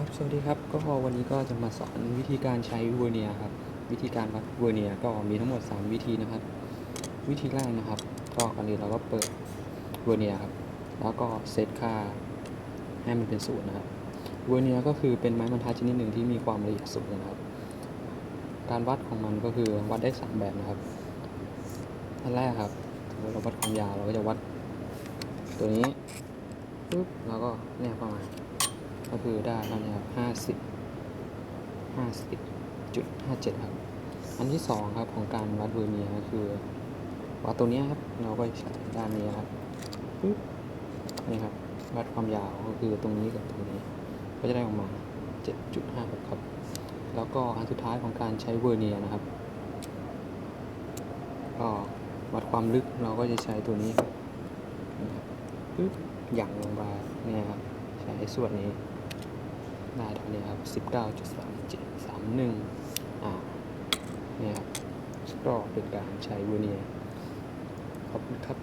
ครับสวัสดีครับก็วันนี้ก็จะมาสอนวิธีการใช้เวอร์เนียครับวิธีการวัดเวอร์เนียก็มีทั้งหมด 3 วิธีนะครับ วิธีแรกนะครับ ก็ก่อนอื่นเราก็เปิดเวอร์เนียครับแล้วก็เซตค่าให้มันเป็นศูนย์นะครับเวอร์เนียก็คือเป็นไม้บรรทัดชนิดหนึ่งที่มีความละเอียดสูงนะครับ การวัดของมันก็คือวัดได้ 3 แบบนะครับอันแรกครับเราวัดความยาวเราก็จะวัด ตัวนี้ปุ๊บแล้วก็เนี่ยประมาณ คือได้เท่านี้ครับห้าสิบห้าสิบจุดห้าเจ็ดครับ อันที่สองครับของการวัดเวอร์เนียร์ก็คือวัดตัวนี้ครับ เราก็ใช้ด้านนี้ครับปึ๊บนี่ครับ วัดความยาวก็คือตรงนี้กับตรงนี้ ก็จะได้ออกมาเจ็ดจุดห้าครับ แล้วก็อันสุดท้ายของการใช้เวอร์เนียร์นะครับ ก็วัดความลึกเราก็จะใช้ตัวนี้ครับนี่ครับปึ๊บหยั่งลงไปเนี่ยครับใช้ส่วนนี้ ได้เท่านี้ครับ19.3731อ่าเนี่ยครับก็เป็นการใช้เวเนียขอบคุณครับ